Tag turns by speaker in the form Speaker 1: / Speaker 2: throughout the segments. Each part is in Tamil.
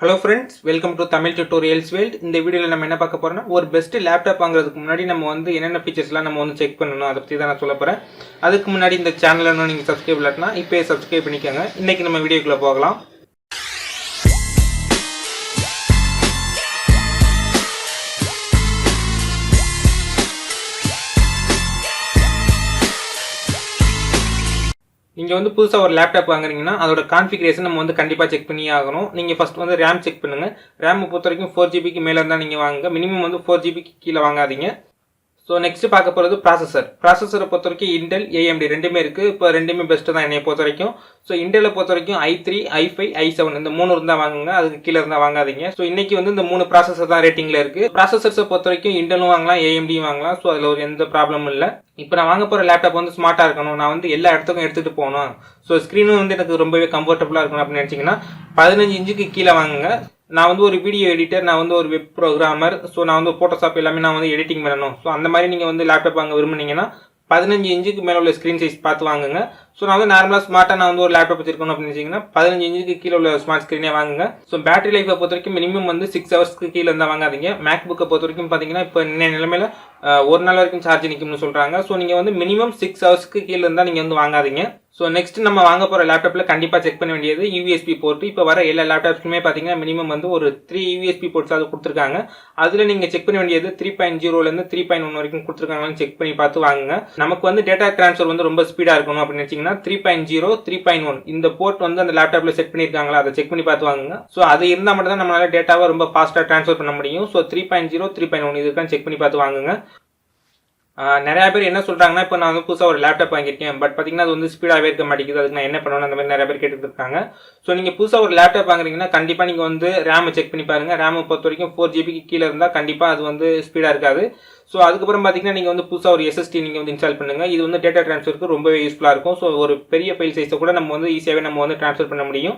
Speaker 1: Hello friends welcome to Tamil tutorials world இந்த வீடியோவில் நம்ம என்ன பார்க்க போகிறோம்னா ஒரு பெஸ்ட்டு லேப்டாப் வாங்குறதுக்கு முன்னாடி நம்ம வந்து என்னென்ன ஃபீச்சர்ஸ்லாம் நம்ம வந்து செக் பண்ணணும் அதை பற்றி தான் நான் சொல்ல போகிறேன் அதுக்கு முன்னாடி இந்த சேனலை நீங்கள் சப்ஸ்கிரைப் இல்லாட்டினா இப்போயே சப்ஸ்கிரைப் பண்ணிக்கோங்க. இன்றைக்கி நம்ம வீடியோக்குள்ளே போகலாம். நீங்கள் வந்து புதுசாக ஒரு லேப்டாப் வாங்குறீங்கன்னா அதோட கான்ஃபிகரேஷன் நம்ம வந்து கண்டிப்பாக செக் பண்ணி ஆகணும். நீங்கள் ஃபஸ்ட் வந்து ரேம் செக் பண்ணுங்கள் ரேம் பொறுத்த வரைக்கும் ஃபோர் ஜிபிக்கு மேலே இருந்தால் நீங்கள் வாங்குங்க. மினிமம் வந்து ஃபோர் ஜிபிக்கு கீழே வாங்காதீங்க. ஸோ நெக்ஸ்ட் பார்க்க போகிறது ப்ராசஸர் ப்ராசஸரை பொறுத்த வரைக்கும் இன்டெல் ஏஎம்டி ரெண்டுமே இருக்குது இப்போ ரெண்டுமே பெஸ்ட்டு தான் என்னை பொறுத்த வரைக்கும் ஸோ இன்டெலை பொறுத்த வரைக்கும் I three I five I seven இந்த மூணு இருந்தால் வாங்குங்க. அதுக்கு கீழே இருந்தால் வாங்காதீங்க. ஸோ இன்னைக்கு வந்து இந்த மூணு ப்ராசஸர் தான் ரேட்டிங்கில் இருக்குது ப்ராசஸர்ஸை பொறுத்த வரைக்கும் இன்டெலும் வாங்கலாம் ஏஎம்டியும் வாங்கலாம். ஸோ அதில் ஒரு எந்த ப்ராப்ளமும் இல்லை. இப்போ நான் வாங்க போகிற லேப்டாப் வந்து ஸ்மார்ட்டாக இருக்கணும். நான் வந்து எல்லா இடத்துக்கும் எடுத்துகிட்டு போகணும். ஸோ ஸ்க்ரீனும் வந்து எனக்கு ரொம்பவே கம்ஃபர்டபுளாக இருக்கணும் அப்படின்னு நினச்சிங்கன்னா பதினஞ்சு இன்ச்சுக்கு கீழே வாங்குங்க. நான் வந்து ஒரு வீடியோ எடிட்டர் நான் வந்து ஒரு வெப் ப்ரோக்ராமர் ஸோ நான் வந்து ஃபோட்டோஷாப் எல்லாமே நான் வந்து எடிட்டிங் பண்ணணும். ஸோ அந்த மாதிரி நீங்கள் வந்து லேப்டாப் வாங்க விரும்புனீங்கன்னா பதினஞ்சு இன்ச்சுக்கு மேலே உள்ள ஸ்க்ரீன் சைஸ் பார்த்து வாங்குங்க. ஸோ நான் வந்து நார்மலாக ஸ்மார்ட்டாக நான் வந்து ஒரு லேப்டாப் வச்சிருக்கணும் அப்படின்னு வச்சிங்கன்னா பதினஞ்சு இன்ச்சுக்கு கீழே உள்ள ஸ்மார்ட் ஸ்க்ரீனே வாங்குங்க. ஸோ பேட்டரி லைஃபை பொறுத்த வரைக்கும் மினிமம் வந்து சிக்ஸ் ஹவர்ஸ்க்கு கீழே இருந்தால் வாங்காதீங்க. மேக் புக்கை பொறுத்த வரைக்கும் பார்த்தீங்கன்னா இப்போ இன்னைய நிலமையில ஒரு நாள் வரைக்கும் சார்ஜ் நிற்கும்னு சொல்கிறாங்க ஸோ நீங்கள் வந்து மினிமம் சிக்ஸ் ஹவர்ஸ்க்கு கீழே இருந்தால் நீங்கள் வந்து வாங்காதீங்க. ஸோ நெக்ஸ்ட் நம்ம வாங்க போகிற லேப்டாப்பில் கண்டிப்பாக செக் பண்ண வேண்டியது யூஎஸ்பி போர்ட் இப்போ வர எல்லா லேப்டாப்ஸ்க்குமே பார்த்தீங்கன்னா மினிமம் வந்து ஒரு த்ரீ யூஎஸ்பி போர்ட்ஸ் அது கொடுத்துருக்காங்க. அதில் நீங்கள் செக் பண்ண வேண்டியது த்ரீ பாயிண்ட் ஜீரோலேருந்து த்ரீ பாயிண்ட் ஒன் வரைக்கும் கொடுத்துருக்காங்கன்னு செக் பண்ணி பார்த்து வாங்குங்க. நமக்கு வந்து டேட்டா ட்ரான்ஸ்ஃபர் வந்து ரொம்ப ஸ்பீடாக இருக்கணும் அப்படின்னு பார்த்தீங்கன்னா three point zero three point one இந்த போர்ட் வந்து அந்த லேப்டாப்பில் செட் பண்ணியிருக்காங்களா அதை செக் பண்ணி பார்த்து வாங்குங்க. ஸோ அது இருந்தால் மட்டும் தான் நம்மளால டேட்டாவை ரொம்ப ஃபாஸ்ட்டாக ட்ரான்ஸ்ஃபர் பண்ண முடியும். So three point zero three point one இதுக்கான செக் பண்ணி பார்த்து வாங்குங்க. நிறையா பேர் என்ன சொல்கிறாங்கன்னா இப்போ நான் வந்து புதுசாக ஒரு லேப்டாப் வாங்கியிருக்கேன் பட் பார்த்தீங்கன்னா அது வந்து ஸ்பீடாகவே இருக்க மாட்டேங்குது. அதுக்கு நான் என்ன பண்ணணும் அந்த மாதிரி நிறைய பேர் கேட்டுட்டு இருக்காங்க. ஸோ நீங்கள் புதுசாக ஒரு லேப்டாப் வாங்குறீங்கன்னா கண்டிப்பாக நீங்கள் வந்து ரேமை செக் பண்ணி பாருங்கள் ரேமை பொறுத்த வரைக்கும் ஃபோர் ஜிபிக்கு கீழே இருந்தால் கண்டிப்பாக அது வந்து ஸ்பீடாக இருக்காது. ஸோ அதுக்கப்புறம் பார்த்தீங்கன்னா நீங்கள் வந்து புதுசாக ஒரு எஸ்எஸ்டி நீங்கள் வந்து இன்ஸ்டால் பண்ணுங்கள் இது வந்து டேட்டா ட்ரான்ஸ்ஃபருக்கு ரொம்பவே யூஸ்ஃபுல்லாக இருக்கும். ஸோ ஒரு பெரிய ஃபைல் சைஸை கூட நம்ம வந்து ஈஸியாகவே நம்ம வந்து ட்ரான்ஸ்ஃபர் பண்ண முடியும்.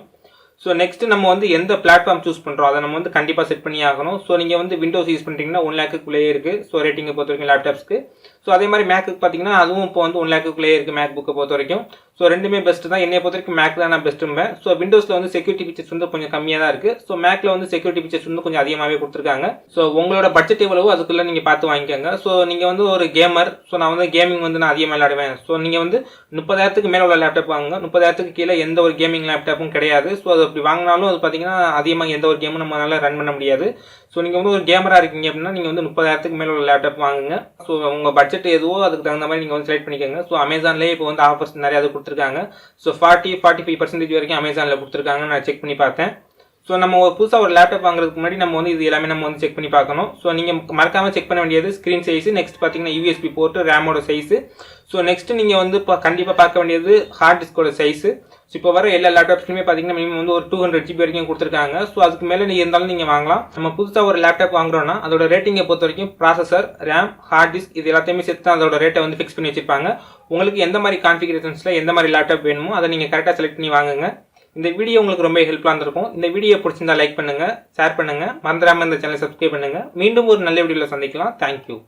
Speaker 1: ஸோ நெக்ஸ்ட் நம்ம வந்து எந்த பிளாட்ஃபார்ம் சூஸ் பண்ணுறோம் அதை நம்ம வந்து கண்டிப்பாக செட் பண்ணி ஆகணும். ஸோ நீங்கள் வந்து விண்டோஸ் யூஸ் பண்ணுறீங்கன்னா ஒன் லேக்குள்ளேயே இருக்குது ஸோ ரேட்டிங்கை பொறுத்த வரைக்கும் லேப்டாப்ஸ்க்கு ஸோ அதே மாதிரி மேக்குக்கு பார்த்தீங்கன்னா அதுவும் இப்போ வந்து ஒன் லேக்குள்ளேயே இருக்குது மேக் புக்கை பொறுத்த வரைக்கும். ஸோ ரெண்டுமே பெஸ்ட் தான். என்னை பொறுத்த வரைக்கும் மேக் தான் நான் பெஸ்ட்டும்பேன் ஸோ விண்டோஸில் வந்து செக்யூரிட்டி ஃபீச்சர்ஸ் வந்து கொஞ்சம் கம்மியாக தான் இருக்குது ஸோ மேக்கில் வந்து செக்யூரிட்டி ஃபீச்சர்ஸ் வந்து கொஞ்சம் அதிகமாகவே கொடுத்துருக்காங்க. ஸோ உங்களோட பட்ஜெட் எவ்வளவோ அதுக்குள்ளே நீங்கள் பார்த்து வாங்கிக்கோங்க. ஸோ நீங்கள் வந்து ஒரு கேமர் ஸோ நான் வந்து கேமிங் வந்து நான் அதிகமாக விளையாடுவேன். ஸோ நீங்கள் வந்து முப்பதாயிரத்துக்கு மேலே உள்ள லேப்டாப் வாங்குங்க. முப்பதாயிரத்துக்கு கீழே எந்த ஒரு கேமிங் லேப்டாப்பும் கிடையாது. ஸோ அது அப்படி வாங்கினாலும் அது பார்த்தீங்கன்னா அதிகமாக எந்த ஒரு கேமும் நம்மளால ரன் பண்ண முடியாது. ஸோ நீங்கள் வந்து ஒரு கேமராக இருக்கீங்க அப்படின்னா நீங்கள் வந்து முப்பதாயிரத்துக்கு மேலே உள்ள லேப்டாப் வாங்குங்க. ஸோ உங்கள் பட்ஜெட் எதுவோ அதுக்கு தகுந்த மாதிரி நீங்கள் வந்து செலக்ட் பண்ணிக்கோங்க. ஸோ அமேசான்லேயே இப்போ வந்து ஆஃபர்ஸ் நிறையா அது கொடுத்துருக்காங்க. So forty forty five percentage வரைக்கும் அமேசானில் கொடுத்துருக்காங்க நான் செக் பண்ணி பார்த்தேன். ஸோ நம்ம ஒரு புதுசாக ஒரு லேப்டாப் வாங்குறதுக்கு முன்னாடி நம்ம வந்து இது எல்லாமே நம்ம வந்து செக் பண்ணி பார்க்கணும். ஸோ நீங்கள் மறக்காமல் செக் பண்ண வேண்டியது ஸ்க்ரீன் சைஸ் நெக்ஸ்ட் பார்த்தீங்கன்னா யூஎஸ்பி போர்ட்டு ரேமோட சைஸு ஸோ நெக்ஸ்ட் நீங்கள் வந்து இப்போ கண்டிப்பாக பார்க்க வேண்டியது ஹார்ட் டிஸ்கோட சைஸு ஸோ இப்போ வர எல்லா லேப்டாப்ஸ்லையுமே பார்த்தீங்கன்னா மினிமம் வந்து ஒரு டூ ஹண்ட்ரட் ஜிபி வரைக்கும் கொடுத்துருக்காங்க. ஸோ அதுக்கு மேலே நீங்கள் இருந்தாலும் நீங்கள் வாங்கலாம். நம்ம புதுசாக ஒரு லேப்டாப் வாங்குறோம்னா அதோட ரேட்டிங்கை பொறுத்த வரைக்கும் ப்ராசஸர் ரேம் ஹார்ட் டிஸ்க் இது எல்லாத்தையுமே சேர்த்து தான் அதோட ரேட்டை வந்து ஃபிக்ஸ் பண்ணி வச்சிருப்பாங்க. உங்களுக்கு எந்த மாதிரி கான்ஃபிகரேஷன்ஸில் எந்த மாதிரி லேப்டாப் வேணுமோ அதை நீங்கள் கரெக்டாக செலக்ட் பண்ணி வாங்குங்க. இந்த வீடியோ உங்களுக்கு ரொம்ப ஹெல்ப்ஃபுல்லாக இருந்திருக்கும். இந்த வீடியோ பிடிச்சிருந்தா லைக் பண்ணுங்கள் ஷேர் பண்ணுங்கள் மறந்துடாமல் இந்த சேனலை சப்ஸ்கிரைப் பண்ணுங்கள் மீண்டும் ஒரு நல்ல வீடியோவில் சந்திக்கலாம். தேங்க்யூ